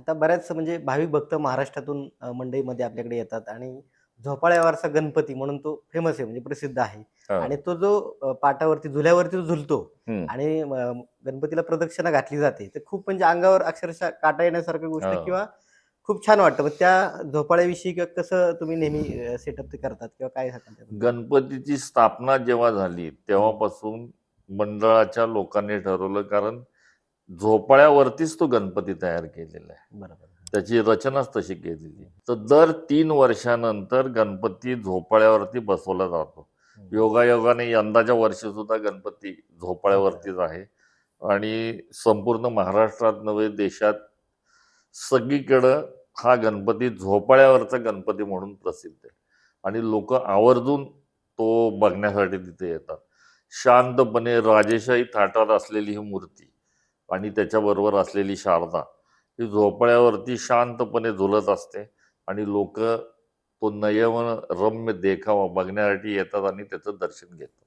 आता बऱ्याच म्हणजे भाविक भक्त महाराष्ट्रातून मंडईमध्ये आपल्याकडे येतात आणि झोपाळ्यावरचा गणपती म्हणून तो फेमस आहे म्हणजे प्रसिद्ध आहे. आणि तो जो पाटावरती झुल्यावरती जो झुलतो. आणि गणपतीला प्रदक्षिणा घातली जाते तर खूप म्हणजे अंगावर अक्षरशः काटा येण्यासारखी गोष्ट. किंवा खूप छान वाटतं मग त्या झोपाळ्याविषयी किंवा कसं तुम्ही नेहमी सेटअप ते करतात किंवा काय? गणपतीची स्थापना जेव्हा झाली तेव्हापासून मंडळाच्या लोकांनी ठरवलं कारण झोपाळ्यावरतीच तो गणपती तयार केलेला आहे. बरोबर. त्याची रचनाच तशी केलेली. तर दर तीन वर्षानंतर गणपती झोपाळ्यावरती बसवला जातो. योगायोगाने यंदाच्या वर्षी सुद्धा गणपती झोपाळ्यावरतीच आहे. आणि संपूर्ण महाराष्ट्रात नव्हे देशात सगळीकडं हा गणपती झोपाळ्यावरचा गणपती म्हणून प्रसिद्ध आहे. आणि लोक आवर्जून तो बघण्यासाठी तिथे येतात. शांतपणे राजेशाही थाटात असलेली ही मूर्ती आणि त्याच्याबरोबर असलेली शारदा ही झोपड्यावरती शांतपणे झुलत असते आणि लोक तो नयवन रम्य देखावा बघण्यासाठी येतात आणि त्याचं दर्शन घेतात.